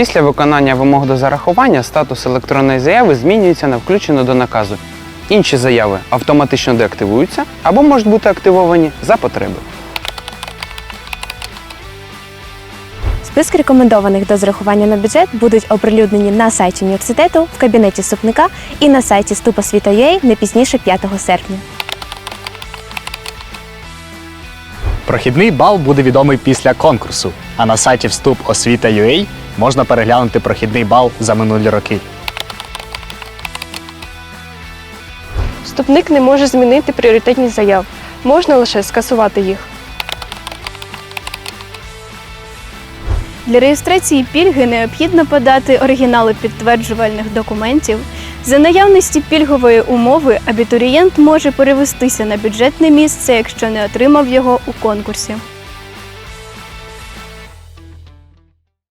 Після виконання вимог до зарахування статус електронної заяви змінюється на включену до наказу. Інші заяви автоматично деактивуються або можуть бути активовані за потреби. Списки рекомендованих до зарахування на бюджет будуть оприлюднені на сайті університету, в кабінеті вступника і на сайті ступосвіта.ua не пізніше 5 серпня. Прохідний бал буде відомий після конкурсу, а на сайті вступ освіта.ua можна переглянути прохідний бал за минулі роки. Вступник не може змінити пріоритетність заяв. Можна лише скасувати їх. Для реєстрації пільги необхідно подати оригінали підтверджувальних документів. За наявності пільгової умови абітурієнт може перевестися на бюджетне місце, якщо не отримав його у конкурсі.